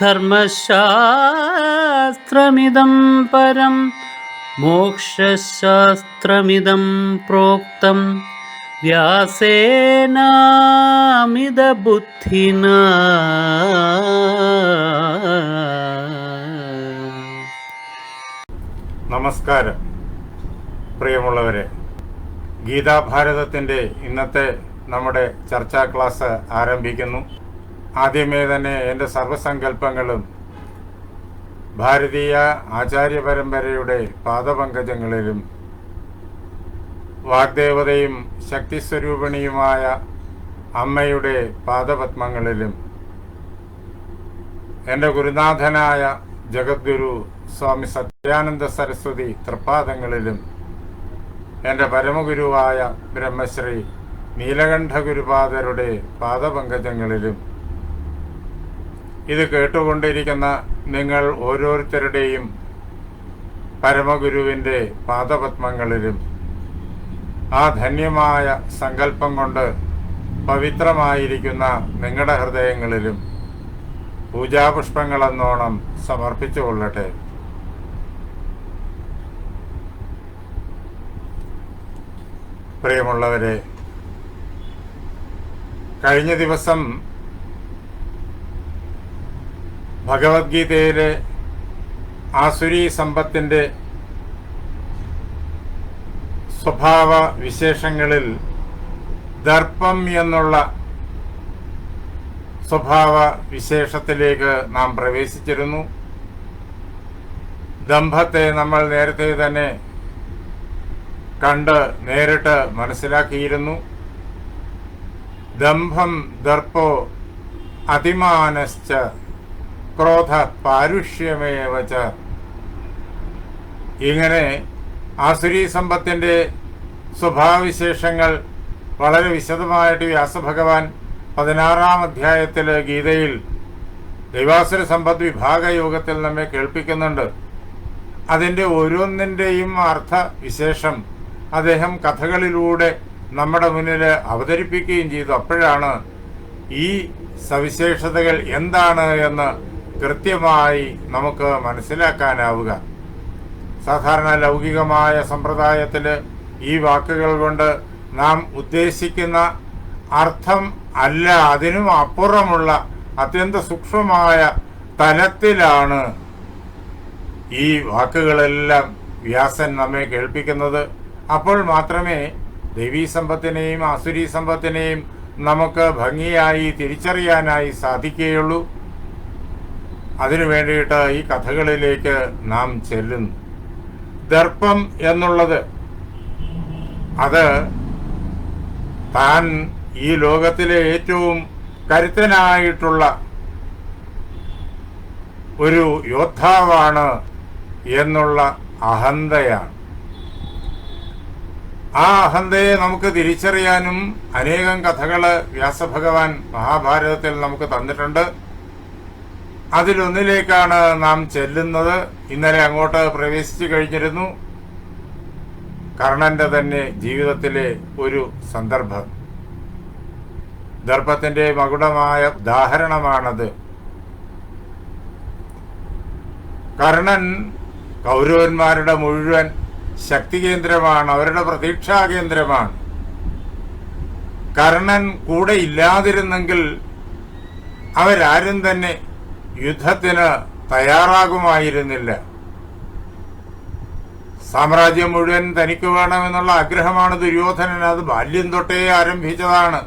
ധർമ്മശാസ്ത്രമിദം പരം മോക്ഷശാസ്ത്രമിതം പ്രോക്തം. വ്യാസേനാമിതബുദ്ധിന. നമസ്കാരം. പ്രിയമുള്ളവരെ ഗീതാഭാരതത്തിന്റെ ഇന്നത്തെ നമ്മുടെ ചർച്ചാ ക്ലാസ് ആരംഭിക്കുന്നു. ആദ്യമേ തന്നെ എന്റെ സർവസങ്കല്പങ്ങളും ഭാരതീയ ആചാര്യ പരമ്പരയുടെ പാദപങ്കജങ്ങളിലും വാഗ്ദേവതയും ശക്തിസ്വരൂപിണിയുമായ അമ്മയുടെ പാദപത്മങ്ങളിലും എന്റെ ഗുരുനാഥനായ ജഗദ്ഗുരു സ്വാമി സത്യാനന്ദ സരസ്വതി തൃപ്പാദങ്ങളിലും എന്റെ പരമഗുരുവായ ബ്രഹ്മശ്രീ നീലകണ്ഠ ഗുരുപാദരുടെ പാദപങ്കജങ്ങളിലും ഇത് കേട്ടുകൊണ്ടിരിക്കുന്ന നിങ്ങൾ ഓരോരുത്തരുടെയും പരമഗുരുവിന്റെ പാദപത്മങ്ങളിലും ആ ധന്യമായ സങ്കല്പം കൊണ്ട് പവിത്രമായിരിക്കുന്ന നിങ്ങളുടെ ഹൃദയങ്ങളിലും പൂജാപുഷ്പങ്ങളെന്നോണം സമർപ്പിച്ചു കൊള്ളട്ടെ. പ്രിയമുള്ളവരെ കഴിഞ്ഞ ദിവസം ഭഗവത്ഗീതയിലെ ആസുരി സമ്പത്തിന്റെ സ്വഭാവ വിശേഷങ്ങളിൽ ദർപ്പം എന്നുള്ള സ്വഭാവ വിശേഷത്തിലേക്ക് നാം പ്രവേശിച്ചിരുന്നു. ദമ്പത്തെ നമ്മൾ നേരത്തെ തന്നെ കണ്ട് നേരിട്ട് മനസ്സിലാക്കിയിരുന്നു. ദംഭം ദർപ്പോ അതിമാനശ്ച ക്രോധ പാരുഷ്യമേവച ഇങ്ങനെ ആസുരി സമ്പത്തിന്റെ സ്വഭാവവിശേഷങ്ങൾ വളരെ വിശദമായിട്ട് വ്യാസഭഗവാൻ പതിനാറാം അധ്യായത്തിലെ ഗീതയിൽ ദൈവാസുര സമ്പത്ത് വിഭാഗ യോഗത്തിൽ നമ്മെ കേൾപ്പിക്കുന്നുണ്ട്. അതിന്റെ ഓരോന്നിന്റെയും അർത്ഥ വിശേഷം അദ്ദേഹം കഥകളിലൂടെ നമ്മുടെ മുന്നിൽ അവതരിപ്പിക്കുകയും ചെയ്തു. അപ്പോഴാണ് ഈ സവിശേഷതകൾ എന്താണ് എന്ന് കൃത്യമായി നമുക്ക് മനസ്സിലാക്കാനാവുക. സാധാരണ ലൗകികമായ സമ്പ്രദായത്തിൽ ഈ വാക്കുകൾ കൊണ്ട് നാം ഉദ്ദേശിക്കുന്ന അർത്ഥം അല്ല അതിനും അപ്പുറമുള്ള അത്യന്ത സൂക്ഷ്മമായ തലത്തിലാണ് ഈ വാക്കുകളെല്ലാം വ്യാസൻ നമ്മെ കേൾപ്പിക്കുന്നത്. അപ്പോൾ മാത്രമേ ദേവീ സമ്പത്തിനെയും ആസുരി സമ്പത്തിനെയും നമുക്ക് ഭംഗിയായി തിരിച്ചറിയാനായി സാധിക്കുകയുള്ളൂ. അതിനു വേണ്ടിയിട്ട് ഈ കഥകളിലേക്ക് നാം ചെല്ലുന്നു. ദർപ്പം എന്നുള്ളത് അത് താൻ ഈ ലോകത്തിലെ ഏറ്റവും കരുത്തനായിട്ടുള്ള ഒരു യോദ്ധാവാണ് എന്നുള്ള അഹന്തയാണ്. ആ അഹന്തയെ നമുക്ക് തിരിച്ചറിയാനും അനേകം കഥകൾ വ്യാസഭഗവാൻ മഹാഭാരതത്തിൽ നമുക്ക് തന്നിട്ടുണ്ട്. അതിലൊന്നിലേക്കാണ് നാം ചെല്ലുന്നത്. ഇന്നലെ അങ്ങോട്ട് പ്രവേശിച്ചു കഴിഞ്ഞിരുന്നു. കർണന്റെ തന്നെ ജീവിതത്തിലെ ഒരു സന്ദർഭം. ദർഭത്തിന്റെ മകുടമായ ഉദാഹരണമാണത്. കർണൻ കൗരവന്മാരുടെ മുഴുവൻ ശക്തി കേന്ദ്രമാണ് അവരുടെ പ്രതീക്ഷാ കേന്ദ്രമാണ്. കർണൻ കൂടെ ഇല്ലാതിരുന്നെങ്കിൽ അവരാരും തന്നെ യുദ്ധത്തിന് തയ്യാറാകുമായിരുന്നില്ല. സാമ്രാജ്യം മുഴുവൻ തനിക്ക് വേണമെന്നുള്ള ആഗ്രഹമാണ് ദുര്യോധനൻ. അത് ബാല്യം തൊട്ടേ ആരംഭിച്ചതാണ്.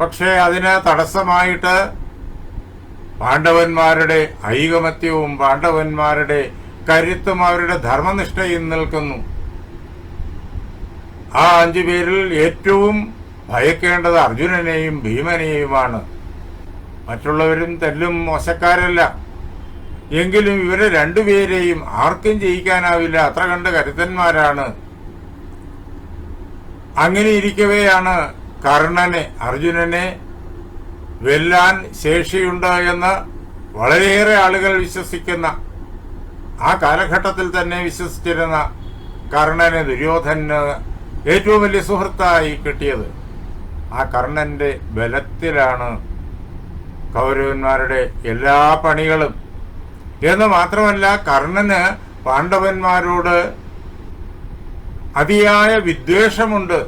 പക്ഷേ അതിന് തടസ്സമായിട്ട് പാണ്ഡവന്മാരുടെ ഐകമത്യവും പാണ്ഡവന്മാരുടെ കരുത്തും അവരുടെ ധർമ്മനിഷ്ഠയും നിൽക്കുന്നു. ആ അഞ്ചു പേരിൽ ഏറ്റവും ഭയക്കേണ്ടത് അർജുനനെയും ഭീമനെയുമാണ്. മറ്റുള്ളവരും തെല്ലും മോശക്കാരല്ല. എങ്കിലും ഇവരെ രണ്ടുപേരെയും ആർക്കും ജയിക്കാനാവില്ല. അത്ര കണ്ട് കരുത്തന്മാരാണ്. അങ്ങനെ ഇരിക്കവെയാണ് കർണനെ അർജുനനെ വെല്ലാൻ ശേഷിയുണ്ട് എന്ന് വളരെയേറെ ആളുകൾ വിശ്വസിക്കുന്ന ആ കാലഘട്ടത്തിൽ തന്നെ വിശ്വസിച്ചിരുന്ന കർണന് ദുര്യോധന് ഏറ്റവും വലിയ സുഹൃത്തായി കിട്ടിയത്. ആ കർണന്റെ ബലത്തിലാണ് കൗരവന്മാരുടെ എല്ലാ പണികളും. എന്ന് മാത്രമല്ല കർണന് പാണ്ഡവന്മാരോട് അതിയായ വിദ്വേഷമുണ്ട്.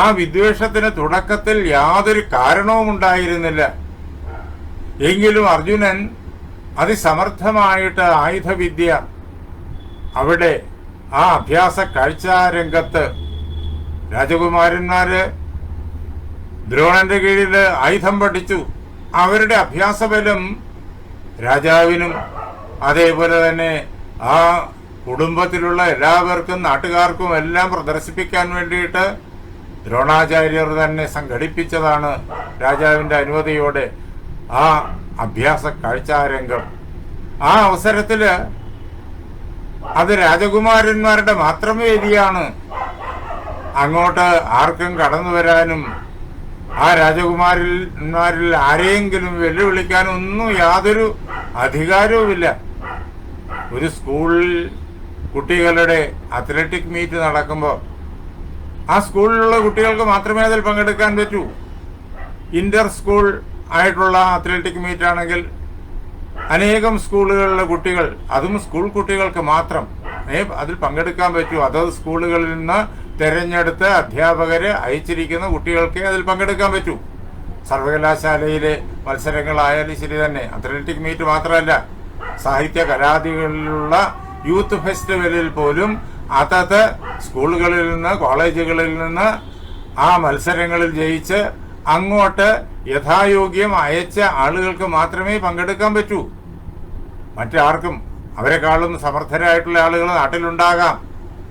ആ വിദ്വേഷത്തിന് തുടക്കത്തിൽ യാതൊരു കാരണവും ഉണ്ടായിരുന്നില്ല എങ്കിലും അർജുനൻ അതിസമർത്ഥമായിട്ട് ആയുധവിദ്യ അവിടെ ആ അഭ്യാസ കാഴ്ചാരംഗത്ത് രാജകുമാരന്മാര് ദ്രോണന്റെ കീഴിൽ ആയുധം പഠിച്ചു. അവരുടെ അഭ്യാസബലം രാജാവിനും അതേപോലെ തന്നെ ആ കുടുംബത്തിലുള്ള എല്ലാവർക്കും നാട്ടുകാർക്കും എല്ലാം പ്രദർശിപ്പിക്കാൻ വേണ്ടിയിട്ട് ദ്രോണാചാര്യർ തന്നെ സംഘടിപ്പിച്ചതാണ് രാജാവിന്റെ അനുമതിയോടെ ആ അഭ്യാസ കാഴ്ചാരംഗം. ആ അവസരത്തിൽ അത് രാജകുമാരന്മാരുടെ മാത്രം വേദിയാണ്. അങ്ങോട്ട് ആർക്കും കടന്നു വരാനും ആ രാജകുമാരന്മാരിൽ ആരെയെങ്കിലും വെല്ലുവിളിക്കാനൊന്നും യാതൊരു അധികാരവുമില്ല. ഒരു സ്കൂളിൽ കുട്ടികളുടെ അത്ലറ്റിക് മീറ്റ് നടക്കുമ്പോൾ ആ സ്കൂളിലുള്ള കുട്ടികൾക്ക് മാത്രമേ അതിൽ പങ്കെടുക്കാൻ പറ്റൂ. ഇന്റർ സ്കൂൾ ആയിട്ടുള്ള അത്ലറ്റിക് മീറ്റ് ആണെങ്കിൽ അനേകം സ്കൂളുകളിലെ കുട്ടികൾ അതും സ്കൂൾ കുട്ടികൾക്ക് മാത്രം അതിൽ പങ്കെടുക്കാൻ പറ്റൂ. അതത് സ്കൂളുകളിൽ നിന്ന് തെരഞ്ഞെടുത്ത് അധ്യാപകര് അയച്ചിരിക്കുന്ന കുട്ടികൾക്ക് അതിൽ പങ്കെടുക്കാൻ പറ്റൂ. സർവകലാശാലയിലെ മത്സരങ്ങളായാലും ശരി തന്നെ. അത്ലറ്റിക് മീറ്റ് മാത്രമല്ല സാഹിത്യ കലാദികളിലുള്ള യൂത്ത് ഫെസ്റ്റിവലിൽ പോലും അതത് സ്കൂളുകളിൽ നിന്ന് കോളേജുകളിൽ നിന്ന് ആ മത്സരങ്ങളിൽ ജയിച്ച് അങ്ങോട്ട് യഥായോഗ്യം അയച്ച ആളുകൾക്ക് മാത്രമേ പങ്കെടുക്കാൻ പറ്റൂ. മറ്റാർക്കും അവരെക്കാളും സമർത്ഥരായിട്ടുള്ള ആളുകൾ നാട്ടിലുണ്ടാകാം.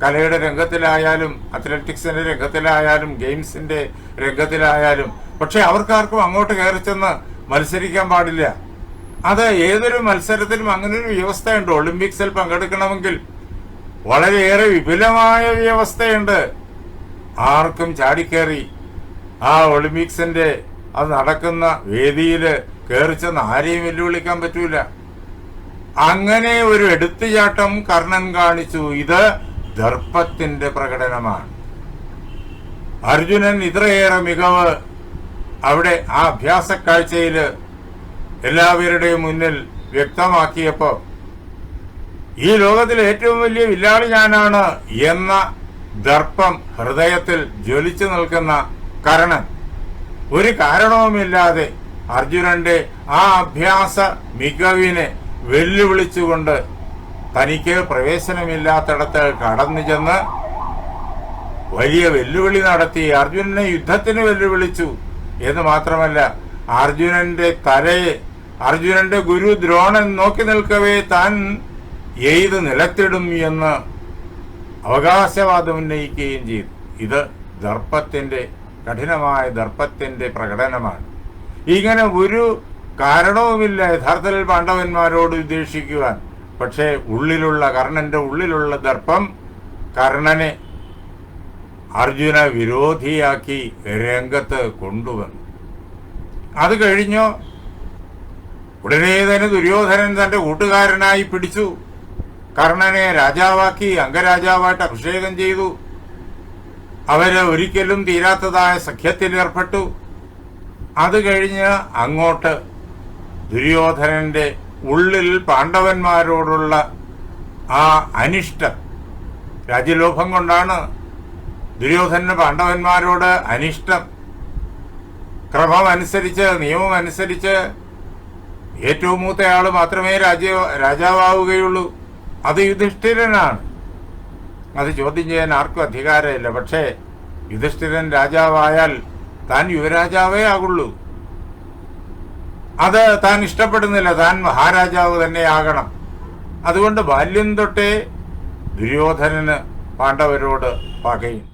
കലയുടെ രംഗത്തിലായാലും അത്ലറ്റിക്സിന്റെ രംഗത്തിലായാലും ഗെയിംസിന്റെ രംഗത്തിലായാലും പക്ഷെ അവർക്കാർക്കും അങ്ങോട്ട് കയറി ചെന്ന് മത്സരിക്കാൻ പാടില്ല. അത് ഏതൊരു മത്സരത്തിലും അങ്ങനെ ഒരു വ്യവസ്ഥയുണ്ട്. ഒളിമ്പിക്സിൽ പങ്കെടുക്കണമെങ്കിൽ വളരെയേറെ വിപുലമായ വ്യവസ്ഥയുണ്ട്. ആർക്കും ചാടിക്കേറി ആ ഒളിമ്പിക്സിന്റെ അത് നടക്കുന്ന വേദിയിൽ കയറി ചെന്ന് ആരെയും വെല്ലുവിളിക്കാൻ പറ്റൂല. അങ്ങനെ ഒരു എടുത്തുചാട്ടം കർണൻ കാണിച്ചു. ഇത് ദർപ്പത്തിന്റെ പ്രകടനമാണ്. അർജുനൻ ഇത്രയേറെ മികവ് അവിടെ ആ അഭ്യാസ കാഴ്ചയിൽ എല്ലാവരുടെയും മുന്നിൽ വ്യക്തമാക്കിയപ്പോ ഈ ലോകത്തിലെ ഏറ്റവും വലിയ വില്ലാളി ഞാനാണ് എന്ന ദർപ്പം ഹൃദയത്തിൽ ജ്വലിച്ചു നിൽക്കുന്ന കരണൻ. ഒരു കാരണവുമില്ലാതെ അർജുനന്റെ ആ അഭ്യാസ മികവിനെ വെല്ലുവിളിച്ചുകൊണ്ട് തനിക്ക് പ്രവേശനമില്ലാത്തിടത്ത് കടന്നു ചെന്ന് വലിയ വെല്ലുവിളി നടത്തി അർജുനനെ യുദ്ധത്തിന് വെല്ലുവിളിച്ചു. എന്ന് മാത്രമല്ല അർജുനന്റെ തലയെ അർജുനന്റെ ഗുരു ദ്രോണൻ നോക്കി നിൽക്കവേ താൻ എയ്ത് നിലത്തിടും എന്ന് അവകാശവാദം ഉന്നയിക്കുകയും ചെയ്തു. ഇത് ദർപ്പത്തിന്റെ കഠിനമായ ദർപ്പത്തിന്റെ പ്രകടനമാണ്. ഇങ്ങനെ ഒരു കാരണവുമില്ല യഥാർത്ഥത്തിൽ പാണ്ഡവന്മാരോട് ഉദ്ദേശിക്കുവാൻ. പക്ഷേ ഉള്ളിലുള്ള കർണന്റെ ഉള്ളിലുള്ള ദർപ്പം കർണനെ അർജുന വിരോധിയാക്കി രംഗത്ത് കൊണ്ടുവന്നു. അത് കഴിഞ്ഞു? ഉടനെ തന്നെ ദുര്യോധനൻ തന്റെ കൂട്ടുകാരനായി പിടിച്ചു. കർണനെ രാജാവാക്കി അംഗരാജാവായിട്ട് അഭിഷേകം ചെയ്തു. അവർ ഒരിക്കലും തീരാത്തതായ സഖ്യത്തിലേർപ്പെട്ടു അത് കഴിഞ്ഞ് അങ്ങോട്ട് ദുര്യോധനന്റെ ഉള്ളിൽ പാണ്ഡവന്മാരോടുള്ള ആ അനിഷ്ടം. രാജ്യലോഭം കൊണ്ടാണ് ദുര്യോധനന് പാണ്ഡവന്മാരോട് അനിഷ്ടം. ക്രമമനുസരിച്ച് നിയമം അനുസരിച്ച് ഏറ്റവും മൂത്തയാൾ മാത്രമേ രാജ്യ രാജാവാവുകയുള്ളൂ. അത് യുധിഷ്ഠിരനാണ്. അത് ചോദ്യം ചെയ്യാൻ ആർക്കും അധികാരമില്ല. പക്ഷേ യുധിഷ്ഠിരൻ രാജാവായാൽ താൻ യുവരാജാവേ ആകുള്ളൂ. അത് താൻ ഇഷ്ടപ്പെടുന്നില്ല. താൻ മഹാരാജാവ് തന്നെ ആകണം അതുകൊണ്ട് ബാല്യം തൊട്ടേ ദുര്യോധനന് പാണ്ഡവരോട് പകയും.